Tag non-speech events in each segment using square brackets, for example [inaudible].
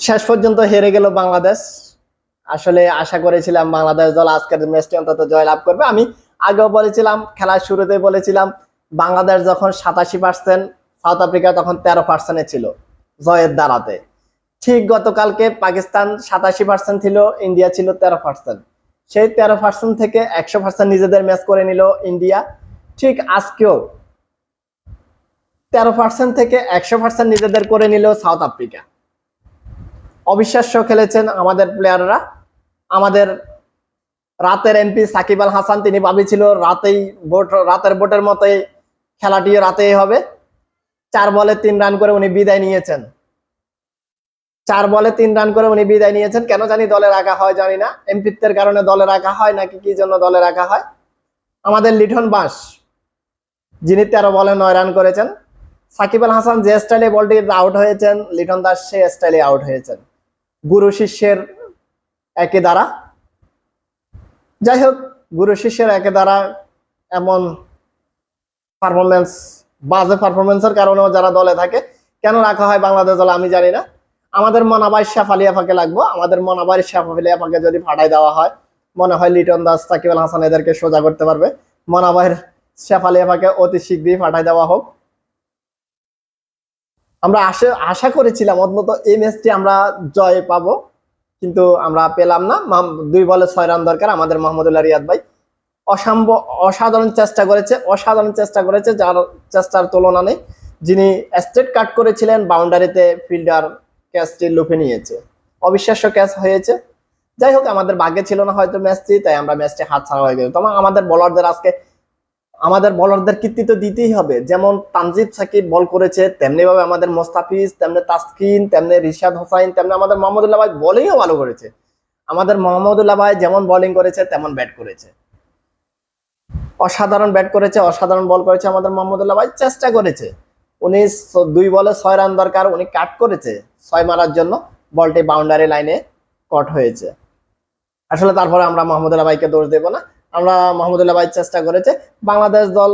শেষ পর্যন্ত হেরে গেল বাংলাদেশ। আসলে আশা করেছিলাম বাংলাদেশ দল আজকের ম্যাচটি অন্তত জয়লাভ করবে। আমি আগেও বলেছিলাম, খেলার শুরুতে বলেছিলাম, বাংলাদেশ যখন সাতাশি পার্সেন্ট সাউথ আফ্রিকা তখন তেরো পার্সেন্টে ছিল জয়ের দ্বারাতে। ঠিক গতকালকে পাকিস্তান সাতাশি পার্সেন্ট ছিল, ইন্ডিয়া ছিল তেরো পার্সেন্ট সেই তেরো পার্সেন্ট থেকে একশো পার্সেন্ট নিজেদের ম্যাচ করে নিল ইন্ডিয়া। ঠিক আজকেও তেরো পার্সেন্ট থেকে একশো পার্সেন্ট নিজেদের করে নিল সাউথ আফ্রিকা অবিশ্বাস্য খেলেছেন আমাদের প্লেয়াররা আমাদের রাতের এমপি সাকিব আল হাসান, তিনি ভাবিছিল রাতেই ভোট, রাতের ভোটের মতোই খেলাটি রাতেই হবে। চার বলে তিন রান করে উনি বিদায় নিয়েছেন। চার বলে তিন রান করে উনি বিদায় নিয়েছেন। কেন জানি দলে রাখা হয়, জানি না। এমপিত্বের কারণে দলে রাখা হয় নাকি কি জন্য দলে রাখা হয়? আমাদের লিঠন বাস, যিনি তেরো বলে নয় রান করেছেন। সাকিব আল হাসান যে স্টাইলে বলটি আউট হয়েছেন, লিটন দাস সে স্টাইলে আউট হয়েছেন। গুরু শিষ্যের একে দ্বারা। যাই হোক গুরু শিষ্যের একে দ্বারা এমন পারফরমেন্স বাজে পারফরমেন্সের কারণেও যারা দলে থাকে, কেন রাখা হয় বাংলাদেশ দলে আমি জানি না। আমাদের মনাবাই শেফালিয়াফাকে লাগবো। আমাদের মনাবাই শেফালিয়াফাকে যদি ফাটাই দেওয়া হয়, মনে হয় লিটন দাস, সাকিব আল হাসান এদেরকে সোজা করতে পারবে। মনাবাইয়ের শেফালিয়াফাকে অতি শীঘ্রই ফাটাই দেওয়া হোক। আমরা আশা আশা করেছিলাম অন্তত এই ম্যাচটি আমরা জয় পাবো। কিন্তু আমরা পেলাম না। দুই বলে ছয় রান দরকার আমাদের মোহাম্মদুল্লাহ রিয়াদ ভাই। অসম্ভব অসাধারণ চেষ্টা করেছে, অসাধারণ চেষ্টা করেছে যার চেষ্টার তুলনা নেই। যিনি স্ট্রেট কাট করেছিলেন, বাউন্ডারিতে ফিল্ডার ক্যাচটি লুফে নিয়েছে। অবিশ্বাস্য ক্যাচ হয়েছে। যাই হোক, আমাদের ভাগ্যে ছিল না হয়তো ম্যাচটি, তাই আমরা ম্যাচটি হাত ছাড়া হয়ে গেল। তোমার আমাদের বলারদের আজকে আমাদের বলারদের কৃতিত্ব দিতেই হবে। যেমন তানজিদ সাকিব বল করেছে, তেমনি ভাবে আমাদের মোস্তাফিজ, তেমনি তাসকিন, তেমনি রিশাদ হোসাইন, তেমনি আমাদের মোহাম্মদুল্লাহ ভাই বোলিংও ভালো করেছে। আমাদের মোহাম্মদুল্লাহ ভাই যেমন বোলিং করেছে, তেমন ব্যাট করেছে। অসাধারণ ব্যাট করেছে, অসাধারণ বল করেছে আমাদের মোহাম্মদুল্লাহ ভাই, চেষ্টা করেছে। উনি দুই বলে ছয় রান দরকার, উনি কাট করেছে ছয় মারার জন্য বলটি বাউন্ডারি লাইনে কট হয়েছে। আসলে তারপরে আমরা মোহাম্মদুল্লাহ ভাইকে দোষ দেব না। আমরা মোহাম্মদুল্লাহ ভাই চেষ্টা করেছে। বাংলাদেশ দল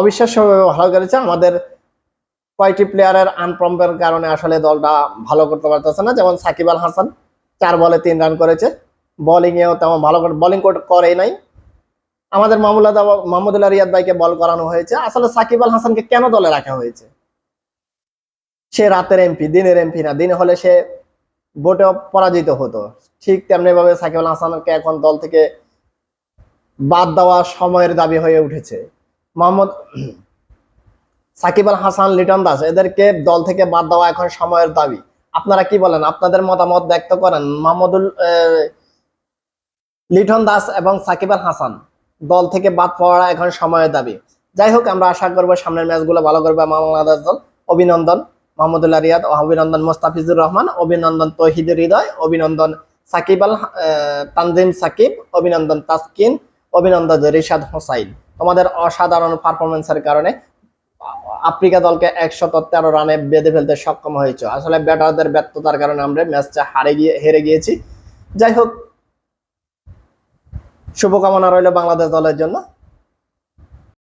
অবিশ্বাস্যভাবে ভালো করেছে আমাদের কয়টি প্লেয়ারের আনপ্রম্পের কারণে আসলে দলটা ভালো করতে পারতেছে না। যেমন সাকিব আল হাসান, চার বলে তিন রান করেছে। বোলিং এও তেমন ভালো বোলিং করেই নাই। আমাদের মামুল্লাহ মোহাম্মদুল্লাহ রিয়াদ ভাইকে বল করানো হয়েছে। আসলে সাকিব আল হাসানকে কেন দলে রাখা হয়েছে? সে রাতের এমপি দিনের এমপি না। দিনে হলে সে ভোটে পরাজিত হতো। ঠিক তেমনি ভাবে সাকিব আল হাসানকে এখন দল থেকে বাদ দেওয়া সময়ের দাবি হয়ে উঠেছে। মোহাম্মদ [clears throat] সাকিব আল হাসান, লিটন দাস, এদেরকে দল থেকে বাদ দেওয়া এখন সময়ের দাবি। আপনারা কি বলেন? আপনাদের মতামত ব্যক্ত করেন। মোহাম্মদুল লিটন দাস এবং সাকিব আল হাসান দল থেকে বাদ পড়া এখন সময়ের দাবি। যাই হোক, আমরা আশা করব সামনের ম্যাচগুলো ভালো করবে বাংলাদেশ দল। অভিনন্দন মোহাম্মদুল্লাহ রিয়াদ অভিনন্দন মোস্তাফিজুর রহমান। অভিনন্দন তহিদ হৃদয়। অভিনন্দন সাকিব আল তানজিম সাকিব, অভিনন্দন তাসকিন, অভিনন্দন রিশাদ হোসাইন। তোমাদের অসাধারণ পারফরমেন্সের কারণে আফ্রিকা দলকে একশো তেরো রানে বেঁধে ফেলতে সক্ষম হয়েছে। আসলে ব্যাটারদের ব্যর্থতার কারণে আমরা ম্যাচটা হারে গিয়ে, হেরে গিয়েছি। যাই হোক, শুভকামনা রইল বাংলাদেশ দলের জন্য।